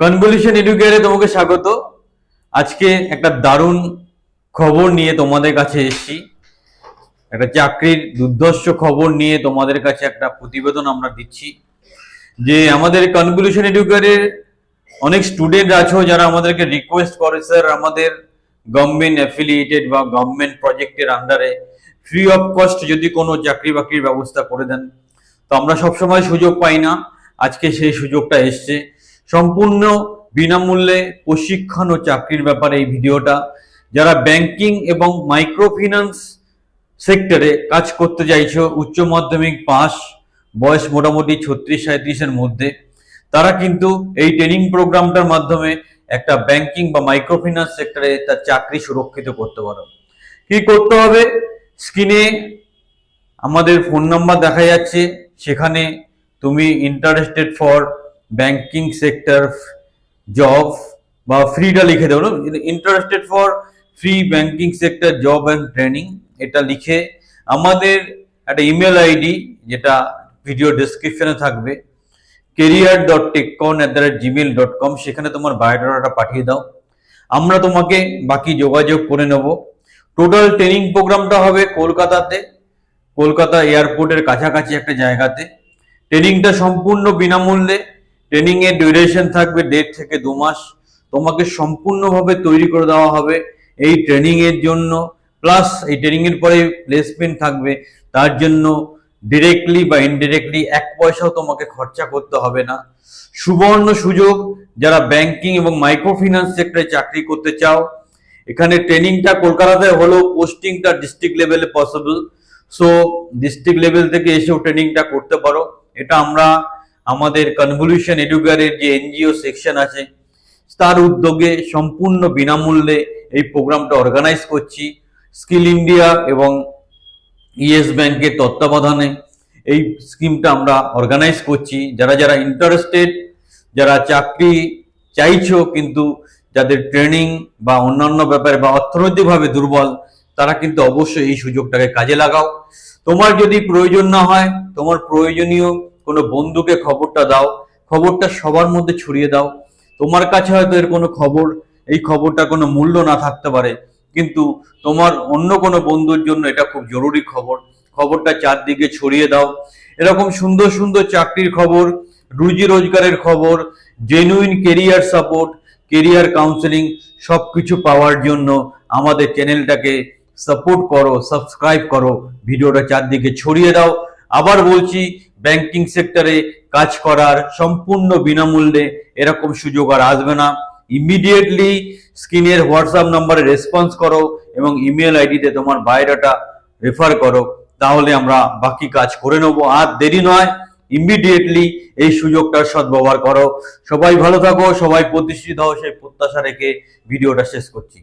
Convolution এডুকেয়ারে তোমাকে স্বাগত। আজকে একটা দারুণ খবর নিয়ে তোমাদের কাছে এসেছি। একটা চাকরির দুর্ধর্ষ খবর নিয়ে তোমাদের কাছে একটা প্রতিবেদন আমরা দিচ্ছি। যে আমাদের কনভলিউশন এডুকেয়ারের অনেক স্টুডেন্ট আছো যারা আমাদেরকে রিকোয়েস্ট করে স্যার আমাদের গভর্নমেন্ট অ্যাফিলিয়েটেড বা গভর্নমেন্ট প্রজেক্টের আন্ডারে ফ্রি অফ কস্ট যদি কোনো চাকরি বাকরির ব্যবস্থা করে দেন। তো আমরা সবসময় সুযোগ পাই না। আজকে সেই সুযোগটা এসছে। সম্পূর্ণ বিনামূল্যে প্রশিক্ষণ ও চাকরির ব্যাপারে এই ভিডিওটা। যারা ব্যাংকিং এবং মাইক্রো ফিন্যান্স সেক্টরে কাজ করতে চাইছো, উচ্চ মাধ্যমিক পাস, বয়স মোটামুটি ছত্রিশ সাঁত্রিশের মধ্যে, তারা কিন্তু এই ট্রেনিং প্রোগ্রামটার মাধ্যমে একটা ব্যাংকিং বা মাইক্রো ফিন্যান্স সেক্টরে তার চাকরি সুরক্ষিত করতে পারো। কি করতে হবে? স্ক্রিনে আমাদের ফোন নাম্বার দেখা যাচ্ছে। সেখানে তুমি interested for banking sector job বা ফ্রিটা লিখে দেবো interested for free banking sector job and training এটা লিখে আমাদের একটা ইমেল আইডি যেটা ভিডিও ডেসক্রিপশনে থাকবে career dot techcon at the rate Gmail dot com সেখানে তোমার বায়োডাটাটা পাঠিয়ে দাও। আমরা তোমাকে বাকি যোগাযোগ করে নেব। টোটাল ট্রেনিং প্রোগ্রামটা হবে কলকাতাতে, কলকাতা এয়ারপোর্টের কাছাকাছি একটা জায়গাতে। ট্রেনিংটা সম্পূর্ণ বিনামূল্যে। ট্রেনিং এর ডিউরেশন থাকবে দেড় থেকে দু মাস। তোমাকে সম্পূর্ণভাবে তৈরি করে দেওয়া হবে এই ট্রেনিং এর জন্য। প্লাস এই ট্রেনিং এর পরে প্লেসমেন্ট থাকবে। তার জন্য ডিরেক্টলি বা ইনডিরেক্টলি এক পয়সাও তোমাকে খরচা করতে হবে না। সুবর্ণ সুযোগ, যারা ব্যাংকিং এবং মাইক্রো ফিন্যান্স সেক্টরে চাকরি করতে চাও, এখানে ট্রেনিংটা কলকাতাতে হলেও পোস্টিংটা ডিস্ট্রিক্ট লেভেলে পসিবল সো ডিস্ট্রিক্ট লেভেল থেকে এসেও ট্রেনিংটা করতে পারো। এটা আমরা আমাদের কনভলিউশন এডুকারের যে এনজিও সেকশন আছে, তার উদ্যোগে সম্পূর্ণ বিনামূল্যে এই প্রোগ্রামটা অর্গানাইজ করছি। স্কিল ইন্ডিয়া এবং ইয়েস ব্যাংকের তত্ত্বাবধানে এই স্কিমটা আমরা অর্গানাইজ করছি। যারা যারা ইন্টারেস্টেড যারা চাকরি চাইছো কিন্তু যাদের ট্রেনিং বা অন্যান্য ব্যাপারে বা অর্থনৈতিকভাবে দুর্বল, তারা কিন্তু অবশ্যই এই সুযোগটাকে কাজে লাগাও। তোমার যদি প্রয়োজন না হয়, তোমার প্রয়োজনীয় কোনো বন্ধুকে খবরটা দাও, খবরটা সবার মধ্যে ছড়িয়ে দাও। তোমার কাছে হয়তো এর কোনো খবর, এই খবরটা কোনো মূল্য না থাকতে পারে। কিন্তু তোমার অন্য কোনো বন্ধুর জন্য এটা খুব জরুরি খবর। খবরটা চারদিকে ছড়িয়ে দাও। এরকম সুন্দর সুন্দর চাকরির খবর, রুজি রোজগারের খবর genuine career support career counselling সব কিছু পাওয়ার জন্য আমাদের চ্যানেলটাকে সাপোর্ট করো সাবস্ক্রাইব করো। ভিডিওটা চারদিকে ছড়িয়ে দাও। আবার বলছি ব্যাংকিং সেক্টরে কাজ করার সম্পূর্ণ বিনামূল্যে এরকম সুযোগ আর আসবে না। ইমিডিয়েটলি স্ক্রিনের হোয়াটসঅ্যাপ নাম্বারে রেসপন্স করো এবং ইমেল আইডিতে তোমার বায়োডাটা রেফার করো। তাহলে আমরা বাকি কাজ করে নেব। আর দেরি নয় ইমিডিয়েটলি এই সুযোগটার সদ্ব্যবহার করো। সবাই ভালো থাকো, সবাই প্রতিষ্ঠিত হও, সেই প্রত্যাশা রেখে ভিডিওটা শেষ করছি।